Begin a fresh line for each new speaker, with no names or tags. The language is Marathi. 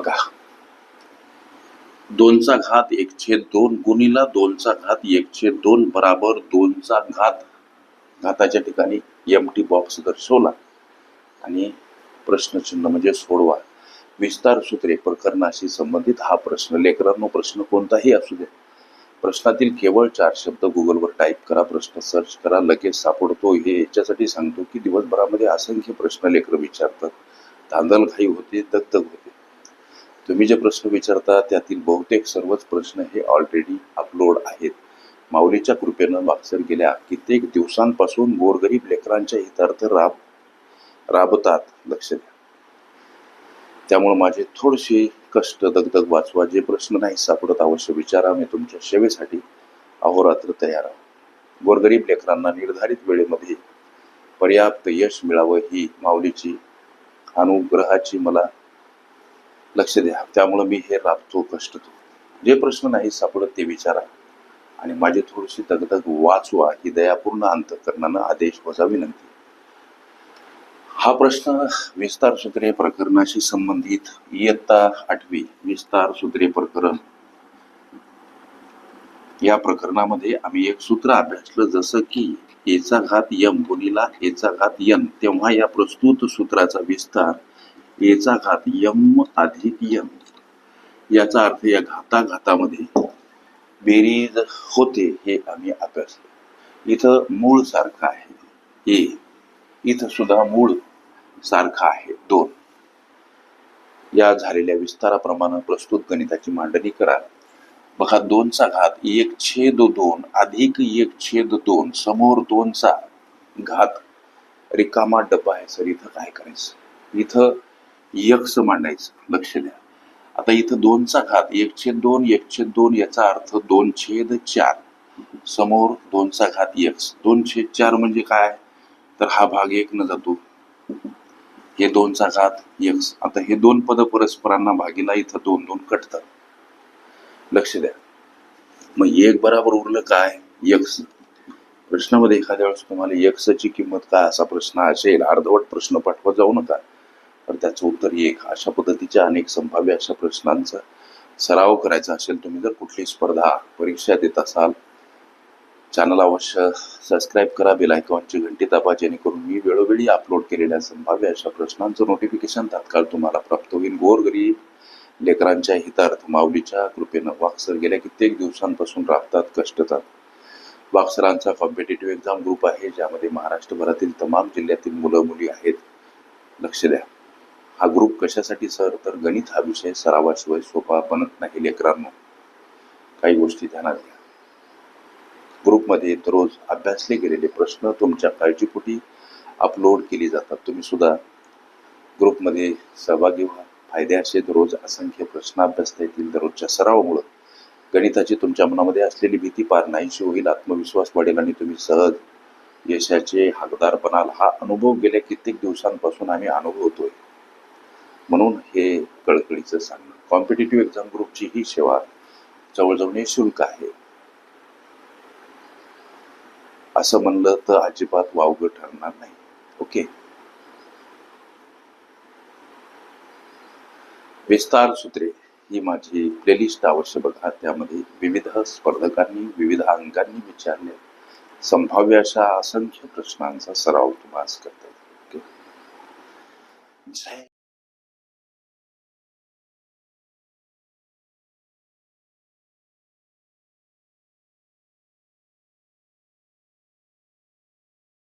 बघा. दोनचा घात एक छेद दोन गुणीला दोनचा घात एक छेद दोन बराबर दोनचा घात. घाताच्या ठिकाणी एम टी बॉक्स दर्शवला. आणि प्रश्नचिन्ह म्हणजे सोडवा. विस्तार सूत्रे प्रकरणाशी संबंधित हा प्रश्न. लेकरांनो प्रश्न कोणताही असू दे. प्रश्नातील केवळ चार शब्द गुगलवर टाईप करा प्रश्न सर्च करा लगेच सापडतो. हे याच्यासाठी सांगतो की दिवसभरामध्ये असंख्य प्रश्न लेकर विचारतात. धांदलघाई होते दगदग होते. तुम्ही जे प्रश्न विचारता त्यातील बहुतेक सर्वच प्रश्न हे ऑलरेडी अपलोड आहेत. माऊलीच्या कृपेनं मागसर गेल्या. कित्येक दिवसांपासून गोरगरीब लेकरांच्या हितार्थ राब राबतात. लक्ष द्या. त्यामुळे माझे थोडेसे कष्ट दगदग वाचवा. जे प्रश्न नाही सापडत अवश्य विचारा. मी तुमच्या सेवेसाठी अहोरात्र तयार आहोत. गोरगरीब लेकरांना निर्धारित वेळेमध्ये पर्याप्त यश मिळावं ही माऊलीची अनुग्रहाची मला लक्ष द्या. त्यामुळं मी हे राबतो कष्टतो जे प्रश्न नाही सापडत ते विचारा. आणि माझी थोडीशी दगदग वाचवा ही दयापूर्ण अंतकरणानं आदेश वजा विनंती हा प्रश्न विस्तार सूत्रे प्रकरणाशी संबंधित इयत्ता आठवी विस्तार सूत्रे प्रकरण. या प्रकरणामध्ये आम्ही एक सूत्र अभ्यासलं जसं की एचा घात यम गुणीला एचा घात यन. तेव्हा या प्रस्तुत सूत्राचा विस्तार एचा घात यम अधिक यम याचा अर्थ या घाता घातामध्ये बेरीज होते हे आम्ही अभ्यासलं इथं मूळ सारखं आहे. ए इथं सुद्धा मूळ सारखा आहे. दोन या झालेल्या विस्ताराप्रमाणे प्रस्तुत गणिताची मांडणी करा. बघा दोनचा घात एक छेद दोन अधिक एक छेद दोन समोर दोनचा घात रिकामा डब्बा आहे. सर इथं काय करायचं? इथं यक्ष मांडायचं लक्ष द्या. आता इथं दोनचा घात एक छेद दोन एक छेद दोन याचा अर्थ दोन छेद चार. समोर दोनचा घात यक्ष दोन छेद चार म्हणजे काय? तर हा भाग एक न जातो. हे दोनचा घात यक्ष आता हे दोन पद परस्परांना भागीला इथं दोन दोन कटतात. लक्ष द्या. मग एक बराबर उरलं काय? यक्ष प्रश्नामध्ये एखाद्या वेळेस तुम्हाला यक्षची किंमत काय असा प्रश्न असेल अर्धवट प्रश्न पाठवत जाऊ नका. तर त्याचं उत्तर एक अशा पद्धतीच्या अनेक संभाव्य अशा प्रश्नांचा सराव करायचा असेल तुम्ही जर कुठली स्पर्धा परीक्षा देत असाल चॅनल अवश्य सबस्क्राईब करा बेल आयकॉनची घंटी दाबा जेणेकरून मी वेळोवेळी अपलोड केलेल्या संभाव्य अशा प्रश्नांचं नोटिफिकेशन तात्काळ तुम्हाला प्राप्त होईल. गोरगरीब लेकरांच्या हितार्थ माऊलीच्या कृपेनं वाक्सर गेल्या कित्येक दिवसांपासून राबतात कष्टतात. वाक्सरांचा कॉम्पिटेटिव्ह एक्झाम ग्रुप आहे ज्यामध्ये महाराष्ट्रभरातील तमाम जिल्ह्यातील मुलं मुली आहेत. लक्ष द्या. हा ग्रुप कशासाठी सर तर गणित हा विषय सरावाशिवाय सोपा बनत नाही लेकरांनो. काही गोष्टी ध्यानात घ्या. ग्रुपमध्ये दररोज अभ्यासले गेलेले प्रश्न तुमच्या काळजीपोटी अपलोड केली जातात. तुम्ही सुद्धा ग्रुपमध्ये सहभागी व्हा. फायदे असे दररोज असंख्य प्रश्न अभ्यासता येतील दररोजच्या सरावामुळं. गणिताची तुमच्या मनामध्ये असलेली भीती पार नाहीशी होईल आत्मविश्वास वाढेल आणि तुम्ही सहज यशाचे हकदार बनाल हा अनुभव गेल्या कित्येक दिवसांपासून आम्ही अनुभवतोय. म्हणून हे कळकळीचं सांगणं. कॉम्पिटेटिव्ह एक्झाम ग्रुपची ही सेवा जवळजवळ निशुल्क आहे. असं म्हणलं तर अजिबात वावग ठरणार नाही. ओके? विस्तार सूत्रे ही माझी प्लेलिस्ट अवश्य बघा. त्यामध्ये विविध स्पर्धकांनी विविध अंकांनी विचारले. संभाव्य अशा असंख्य प्रश्नांचा सराव तुम्हाला करता येईल. ओके?